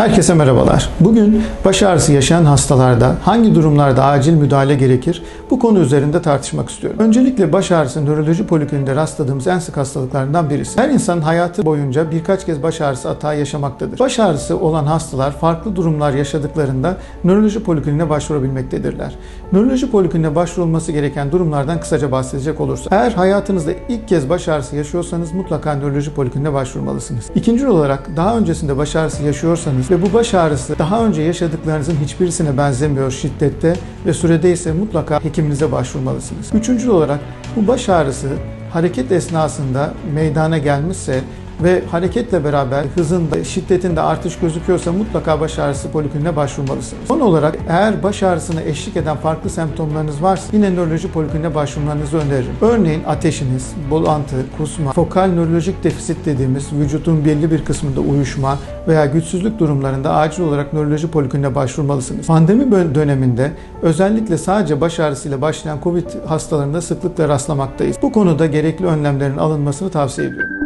Herkese merhabalar. Bugün baş ağrısı yaşayan hastalarda hangi durumlarda acil müdahale gerekir? Bu konu üzerinde tartışmak istiyorum. Öncelikle baş ağrısı nöroloji polikliniğinde rastladığımız en sık hastalıklardan birisi. Her insanın hayatı boyunca birkaç kez baş ağrısı atağı yaşamaktadır. Baş ağrısı olan hastalar farklı durumlar yaşadıklarında nöroloji polikliniğine başvurabilmektedirler. Nöroloji polikliniğine başvurulması gereken durumlardan kısaca bahsedecek olursa. Eğer hayatınızda ilk kez baş ağrısı yaşıyorsanız mutlaka nöroloji polikliniğine başvurmalısınız. İkinci olarak daha öncesinde baş ağrısı yaşıyorsanız ve bu baş ağrısı daha önce yaşadıklarınızın hiçbirisine benzemiyor şiddette ve sürede ise mutlaka hekiminize başvurmalısınız. Üçüncü olarak bu baş ağrısı hareket esnasında meydana gelmişse ve hareketle beraber hızında, şiddetinde artış gözüküyorsa mutlaka baş ağrısı polikliniğine başvurmalısınız. Son olarak eğer baş ağrısına eşlik eden farklı semptomlarınız varsa yine nöroloji polikliniğine başvurmanızı öneririm. Örneğin ateşiniz, bulantı, kusma, fokal nörolojik defisit dediğimiz vücudun belli bir kısmında uyuşma veya güçsüzlük durumlarında acil olarak nöroloji polikliniğine başvurmalısınız. Pandemi döneminde özellikle sadece baş ağrısıyla başlayan COVID hastalarında sıklıkla rastlamaktayız. Bu konuda gerekli önlemlerin alınmasını tavsiye ediyorum.